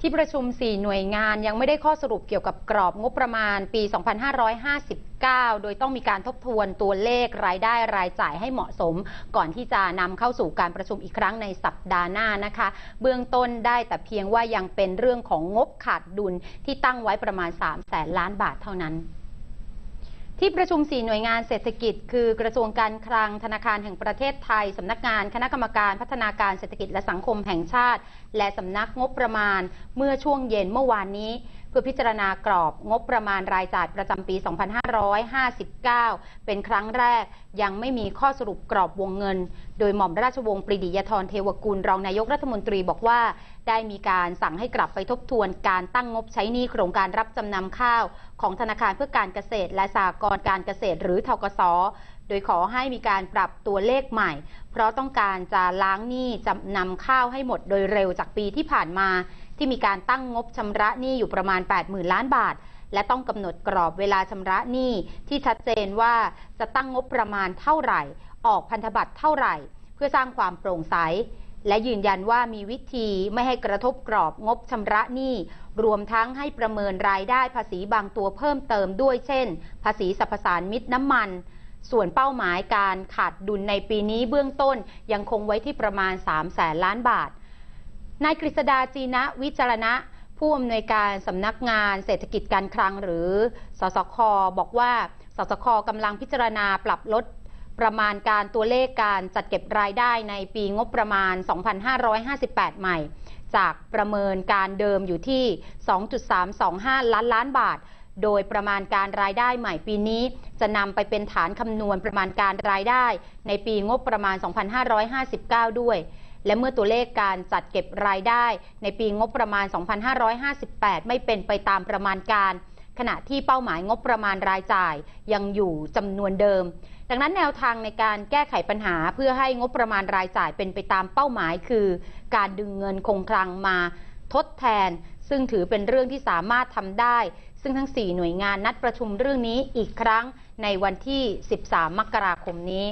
ที่ประชุม 4 หน่วยงานยังไม่ได้ข้อสรุปเกี่ยวกับกรอบงบประมาณปี 2559 โดยต้องมีการทบทวนตัวเลขรายได้รายจ่ายให้เหมาะสม ก่อนที่จะนำเข้าสู่การประชุมอีกครั้งในสัปดาห์หน้านะคะ เบื้องต้นได้แต่เพียงว่ายังเป็นเรื่องของงบขาดดุลที่ตั้งไว้ประมาณ 3 แสนล้านบาทเท่านั้น ที่ประชุม 4 หน่วยงานเศรษฐกิจ คือกระทรวงการคลังธนาคารแห่งประเทศไทย สำนักงานคณะกรรมการพัฒนาการเศรษฐกิจและสังคมแห่งชาติ และสำนักงบประมาณ เมื่อช่วงเย็นเมื่อวานนี้ เพื่อพิจารณากรอบงบประมาณรายจ่ายประจำปี 2559 เป็นครั้งแรกยังไม่มีข้อสรุปกรอบวงเงิน โดยหม่อมราชวงศ์ปรีดียธรเทวกุลรองนายกรัฐมนตรีบอกว่า ได้มีการสั่งให้กลับไปทบทวนการตั้งงบใช้หนี้โครงการรับจำนำข้าว ของธนาคารเพื่อการเกษตร และสหกรณ์การเกษตรหรือทกสโดยขอให้มีการปรับตัวเลขใหม่ เพราะต้องการจะล้างหนี้จำนำข้าวให้หมดโดยเร็วจากปีที่ผ่านมา ที่มีการตั้งงบชำระหนี้อยู่ประมาณ 80,000 ล้านบาท และต้องกำหนดกรอบเวลาชำระหนี้ที่ชัดเจนว่าจะตั้งงบประมาณเท่าไหร่ ออกพันธบัตรเท่าไหร่ เพื่อสร้างความโปร่งใส และยืนยันว่ามีวิธีไม่ให้กระทบกรอบงบชำระหนี้ รวมทั้งให้ประเมินรายได้ภาษีบางตัวเพิ่มเติมด้วยเช่น ภาษีสรรพสานมิตรน้ำมัน ส่วนเป้าหมายการขาดดุลในปีนี้เบื้องต้นยังคงไว้ที่ประมาณ 3 แสนล้านบาท นายกฤษดาจีนะวิจารณะผู้อำนวยการสำนักงานเศรษฐกิจการคลังหรือ สสค บอกว่า สสคกำลังพิจารณาปรับลด ประมาณการตัวเลขการจัดเก็บรายได้ในปีงบประมาณ 2558 ใหม่ จากประเมินการเดิมอยู่ที่ 2.325 ล้านล้านบาท โดยประมาณการรายได้ใหม่ปีนี้ จะนำไปเป็นฐานคำนวณประมาณการรายได้ ในปีงบประมาณ 2559 ด้วยและเมื่อตัวเลขการจัดเก็บรายได้ในปีงบประมาณ 2558 ไม่เป็นไปตามประมาณการ ขณะที่เป้าหมายงบประมาณรายจ่ายยังอยู่จำนวนเดิม ดังนั้นแนวทางในการแก้ไขปัญหาเพื่อให้งบประมาณรายจ่ายเป็นไปตามเป้าหมาย คือ การดึงเงินคงคลังมาทดแทน ซึ่งถือเป็นเรื่องที่สามารถทำได้ ซึ่งทั้ง 4 หน่วยงานนัดประชุมเรื่องนี้อีกครั้งในวันที่ 13 มกราคมนี้